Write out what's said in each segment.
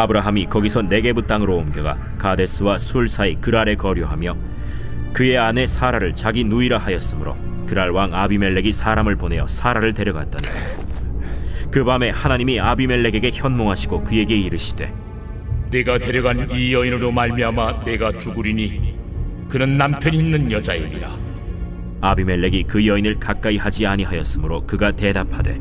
아브라함이 거기서 네게부 땅으로 옮겨가 가데스와 술 사이 그랄에 거류하며 그의 아내 사라를 자기 누이라 하였으므로 그랄 왕 아비멜렉이 사람을 보내어 사라를 데려갔더니 그 밤에 하나님이 아비멜렉에게 현몽하시고 그에게 이르시되 내가 데려간 이 여인으로 말미암아 내가 죽으리니 그는 남편 있는 여자이니라. 아비멜렉이 그 여인을 가까이 하지 아니하였으므로 그가 대답하되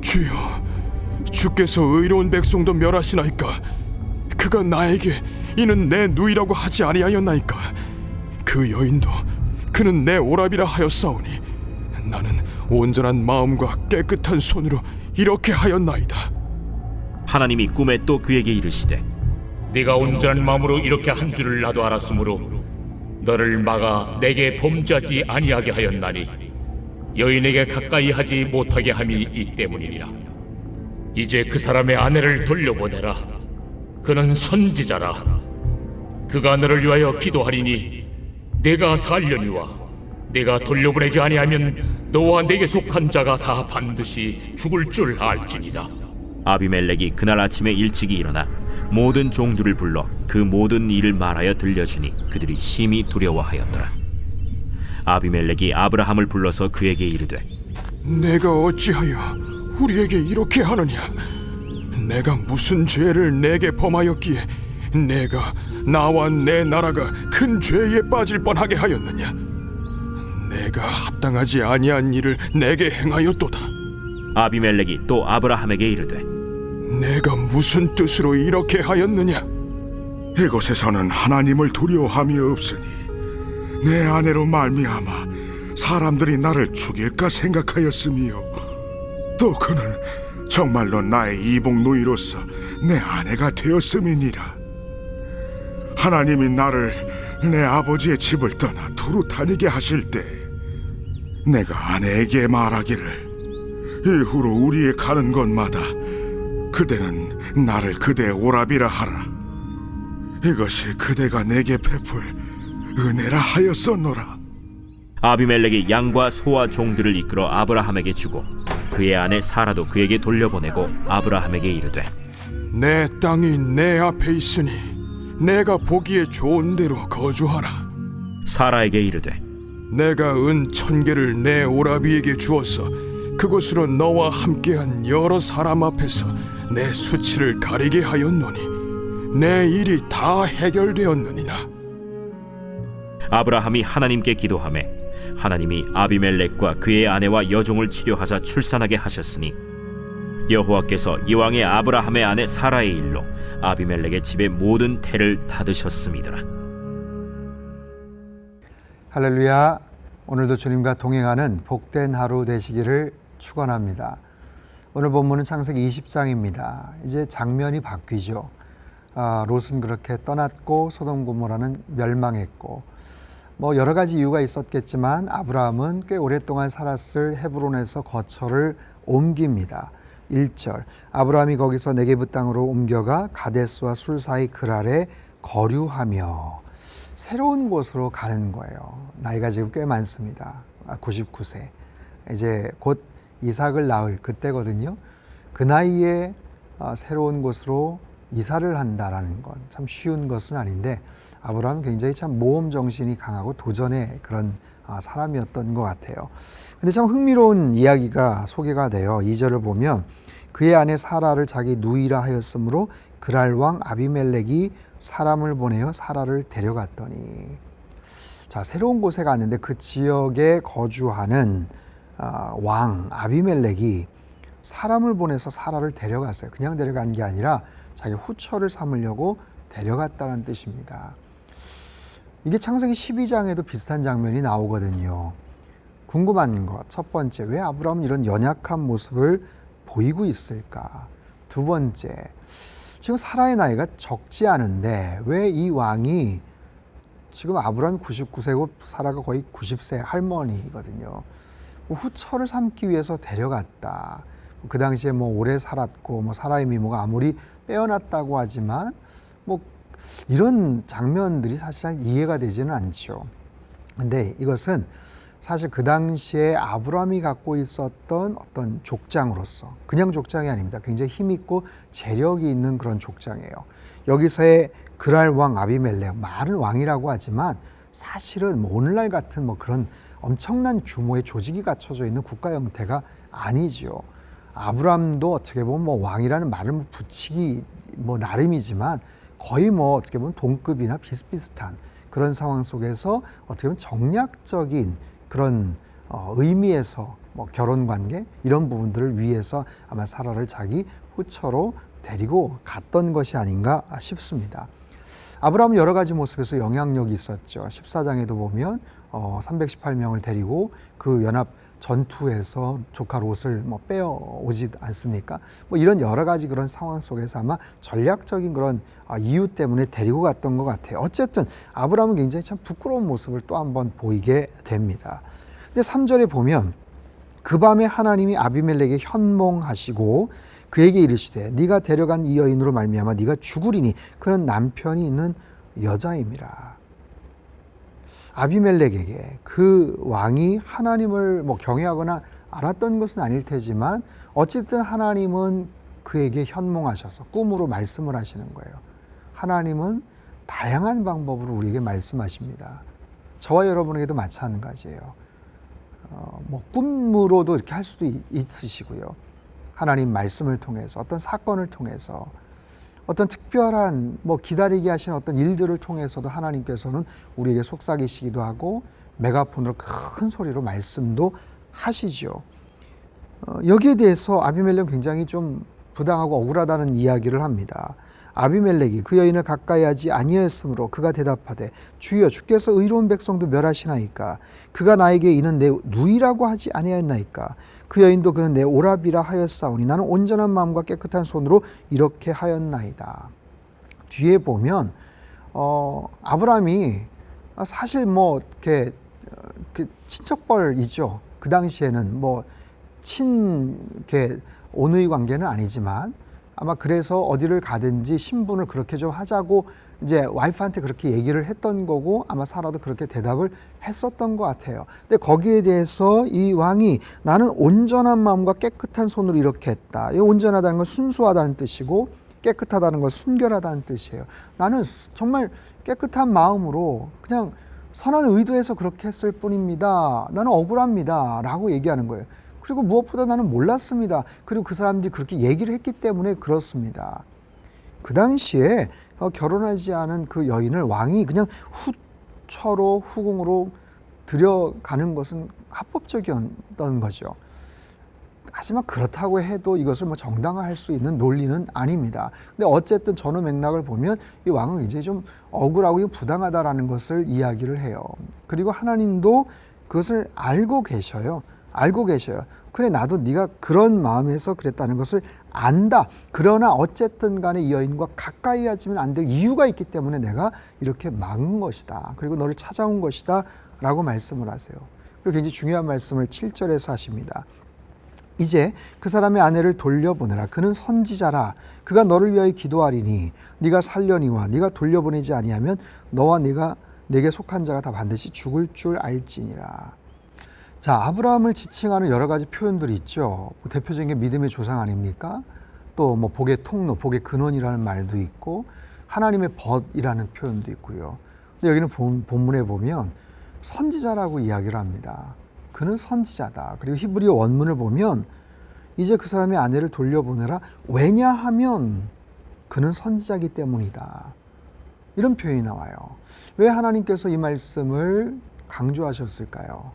주여, 주께서 의로운 백성도 멸하시나이까? 그가 나에게 이는 내 누이라고 하지 아니하였나이까? 그 여인도 그는 내 오랍이라 하였사오니 나는 온전한 마음과 깨끗한 손으로 이렇게 하였나이다. 하나님이 꿈에 또 그에게 이르시되 네가 온전한 마음으로 이렇게 한 줄을 나도 알았으므로 너를 막아 내게 범죄하지 아니하게 하였나니 여인에게 가까이 하지 못하게 함이 이 때문이니라 이제 그 사람의 아내를 돌려보내라. 그는 선지자라. 그가 너를 위하여 기도하리니 내가 살려니와. 내가 돌려보내지 아니하면 너와 내게 속한 자가 다 반드시 죽을 줄 알지니라. 아비멜렉이 그날 아침에 일찍이 일어나 모든 종들을 불러 그 모든 일을 말하여 들려주니 그들이 심히 두려워하였더라. 아비멜렉이 아브라함을 불러서 그에게 이르되 내가 어찌하여 우리에게 이렇게 하느냐? 내가 무슨 죄를 내게 범하였기에 내가 나와 내 나라가 큰 죄에 빠질 뻔하게 하였느냐? 내가 합당하지 아니한 일을 내게 행하였도다. 아비멜렉이 또 아브라함에게 이르되 내가 무슨 뜻으로 이렇게 하였느냐? 이곳에서는 하나님을 두려워함이 없으니 내 아내로 말미암아 사람들이 나를 죽일까 생각하였으며 또 그는 정말로 나의 이복 누이로서 내 아내가 되었음이니라 하나님이 나를 내 아버지의 집을 떠나 두루 다니게 하실 때 내가 아내에게 말하기를 이후로 우리의 가는 곳마다 그대는 나를 그대의 오랍이라 하라 이것이 그대가 내게 베풀 은혜라 하였었노라. 아비멜렉이 양과 소와 종들을 이끌어 아브라함에게 주고 그의 아내 사라도 그에게 돌려보내고 아브라함에게 이르되 내 땅이 내 앞에 있으니 내가 보기에 좋은 대로 거주하라. 사라에게 이르되 내가 은 천 개를 내 오라비에게 주어서 그곳으로 너와 함께한 여러 사람 앞에서 내 수치를 가리게 하였노니 내 일이 다 해결되었느니라. 아브라함이 하나님께 기도하매 하나님이 아비멜렉과 그의 아내와 여종을 치료하사 출산하게 하셨으니 여호와께서 이왕의 아브라함의 아내 사라의 일로 아비멜렉의 집의 모든 태를 닫으셨음이더라. 할렐루야. 오늘도 주님과 동행하는 복된 하루 되시기를 축원합니다. 오늘 본문은 창세기 20장입니다. 이제 장면이 바뀌죠. 아, 롯은 그렇게 떠났고 소돔 고모라는 멸망했고 뭐 여러 가지 이유가 있었겠지만 아브라함은 꽤 오랫동안 살았을 헤브론에서 거처를 옮깁니다. 1절 아브라함이 거기서 네게부 땅으로 옮겨가 가데스와 술 사이 그랄에 거류하며 새로운 곳으로 가는 거예요. 나이가 지금 꽤 많습니다. 99세. 이제 곧 이삭을 낳을 그때거든요. 그 나이에 어, 새로운 곳으로 이사를 한다라는 건 참 쉬운 것은 아닌데 아브라함은 굉장히 참 모험 정신이 강하고 도전의 그런 아, 사람이었던 것 같아요. 근데 참 흥미로운 이야기가 소개가 돼요. 2절을 보면 그의 아내 사라를 자기 누이라 하였으므로 그랄 왕 아비멜렉이 사람을 보내어 사라를 데려갔더니 자 새로운 곳에 갔는데 그 지역에 거주하는 아, 왕 아비멜렉이 사람을 보내서 사라를 데려갔어요. 그냥 데려간 게 아니라 자기 후처를 삼으려고 데려갔다는 뜻입니다. 이게 창세기 12장에도 비슷한 장면이 나오거든요. 궁금한 것. 첫 번째, 왜 아브라함은 이런 연약한 모습을 보이고 있을까? 두 번째, 지금 사라의 나이가 적지 않은데 왜 이 왕이 지금 아브라함이 99세고 사라가 거의 90세 할머니거든요. 후처를 삼기 위해서 데려갔다. 그 당시에 뭐 오래 살았고 뭐 사라의 미모가 아무리 빼어났다고 하지만 뭐 이런 장면들이 사실 잘 이해가 되지는 않죠. 근데 이것은 사실 그 당시에 아브라함이 갖고 있었던 어떤 족장으로서 그냥 족장이 아닙니다. 굉장히 힘 있고 재력이 있는 그런 족장이에요. 여기서의 그랄 왕 아비멜렉 말은 왕이라고 하지만 사실은 뭐 오늘날 같은 뭐 그런 엄청난 규모의 조직이 갖춰져 있는 국가 형태가 아니지요. 아브람도 어떻게 보면 뭐 왕이라는 말을 뭐 붙이기 뭐 나름이지만 거의 뭐 어떻게 보면 동급이나 비슷비슷한 그런 상황 속에서 어떻게 보면 정략적인 그런 어, 의미에서 뭐 결혼 관계 이런 부분들을 위해서 아마 사라를 자기 후처로 데리고 갔던 것이 아닌가 싶습니다. 아브라함은 여러 가지 모습에서 영향력이 있었죠. 14장에도 보면 어, 318명을 데리고 그 연합 전투에서 조카 롯을 뭐 빼어 오지 않습니까? 뭐 이런 여러 가지 그런 상황 속에서 아마 전략적인 그런 아, 이유 때문에 데리고 갔던 것 같아요. 어쨌든 아브라함은 굉장히 참 부끄러운 모습을 또 한 번 보이게 됩니다. 근데 3절에 보면 그 밤에 하나님이 아비멜렉에 현몽하시고 그에게 이르시되 네가 데려간 이 여인으로 말미암아 네가 죽으리니 그런 남편이 있는 여자임이라. 아비멜렉에게 그 왕이 하나님을 뭐 경외하거나 알았던 것은 아닐 테지만 어쨌든 하나님은 그에게 현몽하셔서 꿈으로 말씀을 하시는 거예요. 하나님은 다양한 방법으로 우리에게 말씀하십니다. 저와 여러분에게도 마찬가지예요. 어, 뭐 꿈으로도 이렇게 할 수도 있- 있으시고요. 하나님 말씀을 통해서 어떤 사건을 통해서 어떤 특별한 뭐 기다리게 하신 어떤 일들을 통해서도 하나님께서는 우리에게 속삭이시기도 하고 메가폰으로 큰 소리로 말씀도 하시죠. 어, 여기에 대해서 아비멜렉은 굉장히 좀 부당하고 억울하다는 이야기를 합니다. 아비멜렉이 그 여인을 가까이 하지 아니하였으므로 그가 대답하되 주여 주께서 의로운 백성도 멸하시나이까 그가 나에게 이는 내 누이라고 하지 아니하였나이까 그 여인도 그는 내 오랍이라 하였사오니 나는 온전한 마음과 깨끗한 손으로 이렇게 하였나이다. 뒤에 보면 어, 아브라함이 사실 뭐 이렇게 어, 그 친척벌이죠. 그 당시에는 뭐 친 이렇게 온의 관계는 아니지만 아마 그래서 어디를 가든지 신분을 그렇게 좀 하자고 이제 와이프한테 그렇게 얘기를 했던 거고 아마 사라도 그렇게 대답을 했었던 것 같아요. 근데 거기에 대해서 이 왕이 나는 온전한 마음과 깨끗한 손으로 이렇게 했다. 이 온전하다는 건 순수하다는 뜻이고 깨끗하다는 건 순결하다는 뜻이에요. 나는 정말 깨끗한 마음으로 그냥 선한 의도에서 그렇게 했을 뿐입니다. 나는 억울합니다. 라고 얘기하는 거예요. 그리고 무엇보다 나는 몰랐습니다. 그리고 그 사람들이 그렇게 얘기를 했기 때문에 그렇습니다. 그 당시에 어, 결혼하지 않은 그 여인을 왕이 그냥 후처로 후궁으로 들여가는 것은 합법적이었던 거죠. 하지만 그렇다고 해도 이것을 뭐 정당화할 수 있는 논리는 아닙니다. 근데 어쨌든 전후 맥락을 보면 이 왕은 이제 좀 억울하고 부당하다라는 것을 이야기를 해요. 그리고 하나님도 그것을 알고 계셔요. 알고 계셔요. 그래 나도 네가 그런 마음에서 그랬다는 것을 안다. 그러나 어쨌든 간에 이 여인과 가까이 하지면 안 될 이유가 있기 때문에 내가 이렇게 막은 것이다. 그리고 너를 찾아온 것이다. 라고 말씀을 하세요. 그리고 굉장히 중요한 말씀을 7절에서 하십니다. 이제 그 사람의 아내를 돌려보내라. 그는 선지자라. 그가 너를 위하여 기도하리니 네가 살려니와 네가 돌려보내지 아니하면 너와 네가 내게 속한 자가 다 반드시 죽을 줄 알지니라. 자, 아브라함을 지칭하는 여러 가지 표현들이 있죠. 뭐 대표적인 게 믿음의 조상 아닙니까? 또 뭐 복의 통로, 복의 근원이라는 말도 있고 하나님의 벗이라는 표현도 있고요. 근데 여기는 본, 본문에 보면 선지자라고 이야기를 합니다. 그는 선지자다. 그리고 히브리어 원문을 보면 이제 그 사람의 아내를 돌려보내라. 왜냐하면 그는 선지자이기 때문이다. 이런 표현이 나와요. 왜 하나님께서 이 말씀을 강조하셨을까요?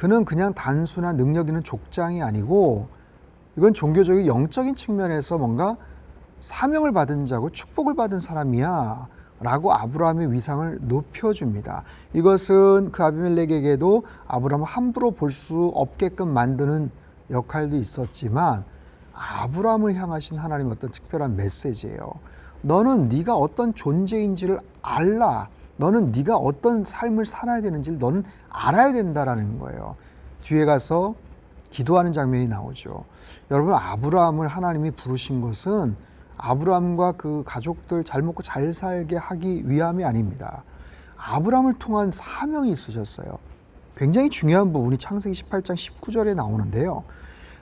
그는 그냥 단순한 능력 있는 족장이 아니고 이건 종교적인 영적인 측면에서 뭔가 사명을 받은 자고 축복을 받은 사람이야. 라고 아브라함의 위상을 높여줍니다. 이것은 그 아비멜렉에게도 아브라함을 함부로 볼 수 없게끔 만드는 역할도 있었지만 아브라함을 향하신 하나님의 어떤 특별한 메시지예요. 너는 네가 어떤 존재인지를 알라. 너는 네가 어떤 삶을 살아야 되는지를 너는 알아야 된다라는 거예요. 뒤에 가서 기도하는 장면이 나오죠. 여러분 아브라함을 하나님이 부르신 것은 아브라함과 그 가족들 잘 먹고 잘 살게 하기 위함이 아닙니다. 아브라함을 통한 사명이 있으셨어요. 굉장히 중요한 부분이 창세기 18장 19절에 나오는데요.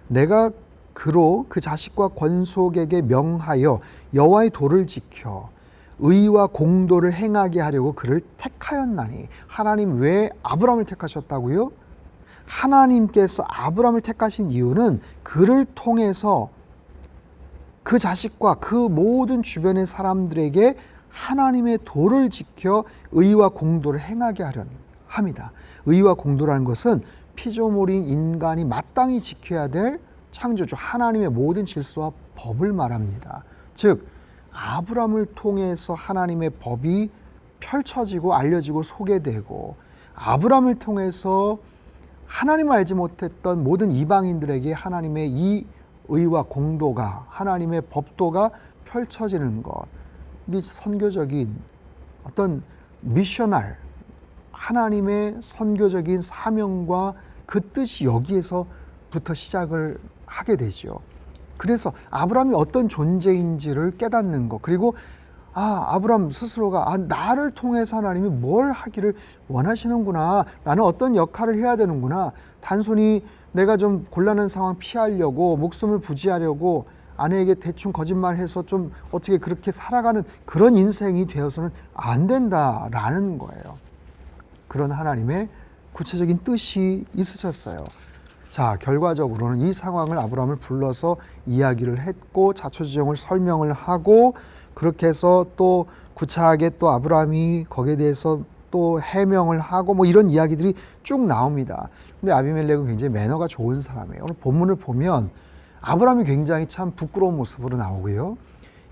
내가 그로 그 자식과 권속에게 명하여 여호와의 도를 지켜 의와 공도를 행하게 하려고 그를 택하였나니 하나님 왜 아브라함을 택하셨다고요? 하나님께서 아브라함을 택하신 이유는 그를 통해서 그 자식과 그 모든 주변의 사람들에게 하나님의 도를 지켜 의와 공도를 행하게 하려 합니다. 의와 공도라는 것은 피조물인 인간이 마땅히 지켜야 될 창조주 하나님의 모든 질서와 법을 말합니다. 즉 아브라함을 통해서 하나님의 법이 펼쳐지고 알려지고 소개되고 아브라함을 통해서 하나님을 알지 못했던 모든 이방인들에게 하나님의 이 의와 공도가 하나님의 법도가 펼쳐지는 것 이게 선교적인 어떤 미셔널 하나님의 선교적인 사명과 그 뜻이 여기에서부터 시작을 하게 되죠. 그래서 아브라함이 어떤 존재인지를 깨닫는 것 그리고 아 아브라함 스스로가 아 나를 통해서 하나님이 뭘 하기를 원하시는구나 나는 어떤 역할을 해야 되는구나 단순히 내가 좀 곤란한 상황 피하려고 목숨을 부지하려고 아내에게 대충 거짓말해서 좀 어떻게 그렇게 살아가는 그런 인생이 되어서는 안 된다라는 거예요. 그런 하나님의 구체적인 뜻이 있으셨어요. 자, 결과적으로는 이 상황을 아브라함을 불러서 이야기를 했고 자초지종을 설명을 하고 그렇게 해서 또 구차하게 또 아브라함이 거기에 대해서 또 해명을 하고 뭐 이런 이야기들이 쭉 나옵니다. 근데 아비멜렉은 굉장히 매너가 좋은 사람이에요. 오늘 본문을 보면 아브라함이 굉장히 참 부끄러운 모습으로 나오고요.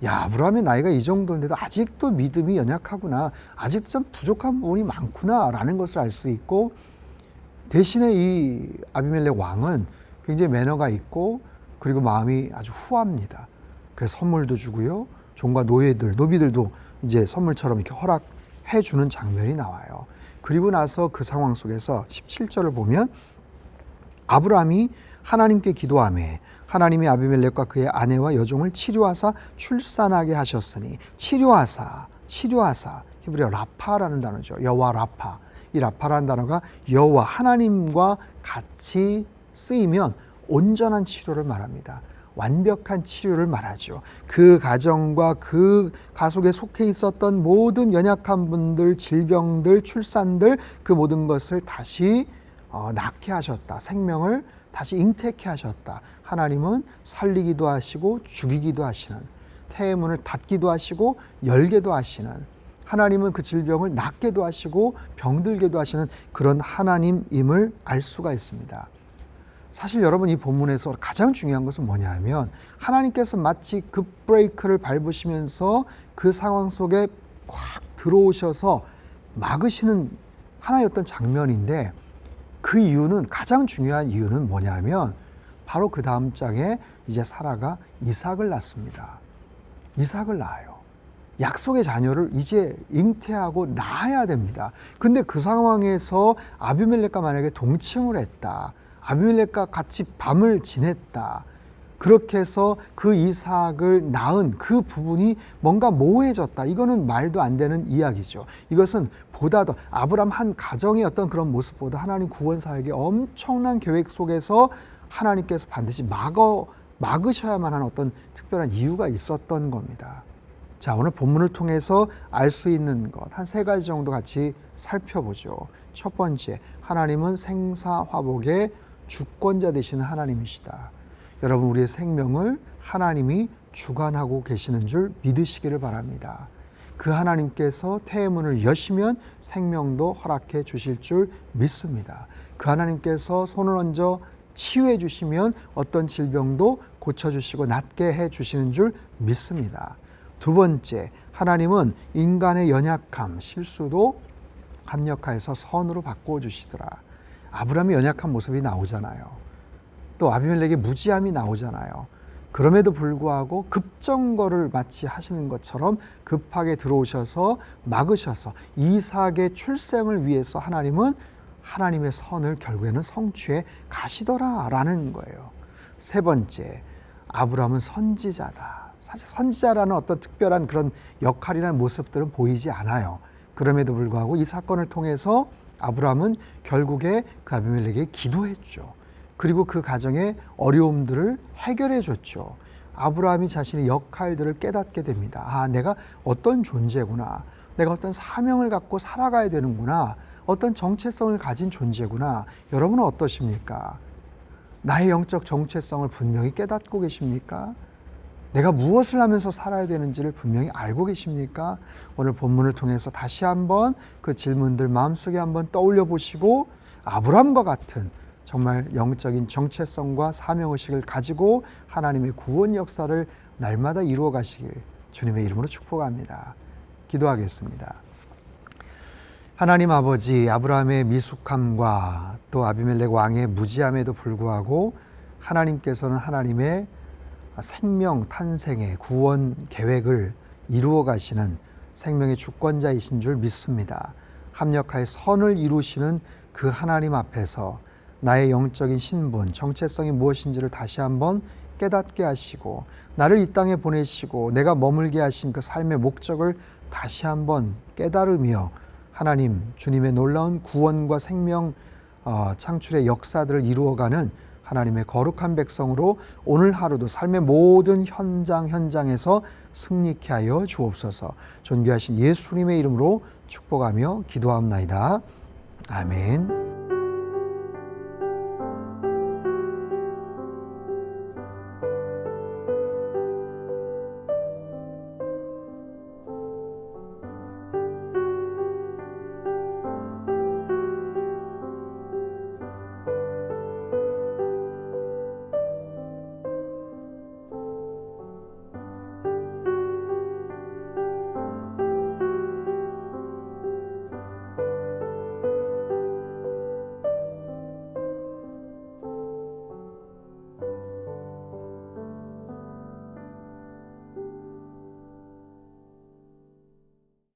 야, 아브라함의 나이가 이 정도인데도 아직도 믿음이 연약하구나. 아직도 참 부족한 부분이 많구나라는 것을 알 수 있고 대신에 이 아비멜렉 왕은 굉장히 매너가 있고 그리고 마음이 아주 후합니다. 그래서 선물도 주고요. 종과 노예들, 노비들도 이제 선물처럼 이렇게 허락해 주는 장면이 나와요. 그리고 나서 그 상황 속에서 17절을 보면 아브라함이 하나님께 기도하매 하나님이 아비멜렉과 그의 아내와 여종을 치료하사 출산하게 하셨으니 치료하사 치료하사 히브리어 라파라는 단어죠. 여호와 라파. 이 라파라는 단어가 여호와 하나님과 같이 쓰이면 온전한 치료를 말합니다. 완벽한 치료를 말하죠. 그 가정과 그 가속에 속해 있었던 모든 연약한 분들, 질병들, 출산들 그 모든 것을 다시 어, 낫게 하셨다. 생명을 다시 잉태케 하셨다. 하나님은 살리기도 하시고 죽이기도 하시는 태문을 닫기도 하시고 열게도 하시는 하나님은 그 질병을 낫게도 하시고 병들게도 하시는 그런 하나님임을 알 수가 있습니다. 사실 여러분 이 본문에서 가장 중요한 것은 뭐냐 하면 하나님께서 마치 급 브레이크를 밟으시면서 그 상황 속에 꽉 들어오셔서 막으시는 하나의 어떤 장면인데 그 이유는 가장 중요한 이유는 뭐냐 하면 바로 그 다음 장에 이제 사라가 이삭을 낳습니다. 이삭을 낳아요. 약속의 자녀를 이제 잉태하고 낳아야 됩니다. 근데 그 상황에서 아비멜렉과 만약에 동침을 했다. 아비멜렉과 같이 밤을 지냈다. 그렇게 해서 그 이삭을 낳은 그 부분이 뭔가 모호해졌다. 이거는 말도 안 되는 이야기죠. 이것은 보다 더 아브람 한 가정의 어떤 그런 모습보다 하나님 구원 사역의 엄청난 계획 속에서 하나님께서 반드시 막어 막으셔야만 하는 어떤 특별한 이유가 있었던 겁니다. 자, 오늘 본문을 통해서 알 수 있는 것 한 세 가지 정도 같이 살펴보죠. 첫 번째, 하나님은 생사화복의 주권자 되시는 하나님이시다. 여러분 우리의 생명을 하나님이 주관하고 계시는 줄 믿으시기를 바랍니다. 그 하나님께서 태문을 여시면 생명도 허락해 주실 줄 믿습니다. 그 하나님께서 손을 얹어 치유해 주시면 어떤 질병도 고쳐 주시고 낫게 해 주시는 줄 믿습니다. 두 번째, 하나님은 인간의 연약함, 실수도 합력하여서 선으로 바꾸어 주시더라. 아브라함의 연약한 모습이 나오잖아요. 또 아비멜렉의 무지함이 나오잖아요. 그럼에도 불구하고 급정거를 마치 하시는 것처럼 급하게 들어오셔서 막으셔서 이삭의 출생을 위해서 하나님은 하나님의 선을 결국에는 성취해 가시더라라는 거예요. 세 번째, 아브라함은 선지자다. 사실 선지자라는 어떤 특별한 그런 역할이나 모습들은 보이지 않아요. 그럼에도 불구하고 이 사건을 통해서 아브라함은 결국에 그 아비멜렉에게 기도했죠. 그리고 그 가정의 어려움들을 해결해 줬죠. 아브라함이 자신의 역할들을 깨닫게 됩니다. 아, 내가 어떤 존재구나. 내가 어떤 사명을 갖고 살아가야 되는구나. 어떤 정체성을 가진 존재구나. 여러분은 어떠십니까? 나의 영적 정체성을 분명히 깨닫고 계십니까? 내가 무엇을 하면서 살아야 되는지를 분명히 알고 계십니까? 오늘 본문을 통해서 다시 한번 그 질문들 마음속에 한번 떠올려 보시고 아브람과 같은 정말 영적인 정체성과 사명 의식을 가지고 하나님의 구원 역사를 날마다 이루어 가시길 주님의 이름으로 축복합니다. 기도하겠습니다. 하나님 아버지 아브라함의 미숙함과 또 아비멜렉 왕의 무지함에도 불구하고 하나님께서는 하나님의 생명 탄생의 구원 계획을 이루어 가시는 생명의 주권자이신 줄 믿습니다. 합력하여 선을 이루시는 그 하나님 앞에서 나의 영적인 신분, 정체성이 무엇인지를 다시 한번 깨닫게 하시고 나를 이 땅에 보내시고 내가 머물게 하신 그 삶의 목적을 다시 한번 깨달으며 하나님 주님의 놀라운 구원과 생명 어, 창출의 역사들을 이루어가는 하나님의 거룩한 백성으로 오늘 하루도 삶의 모든 현장 현장에서 승리케 하여 주옵소서. 존귀하신 예수님의 이름으로 축복하며 기도합나이다. 아멘.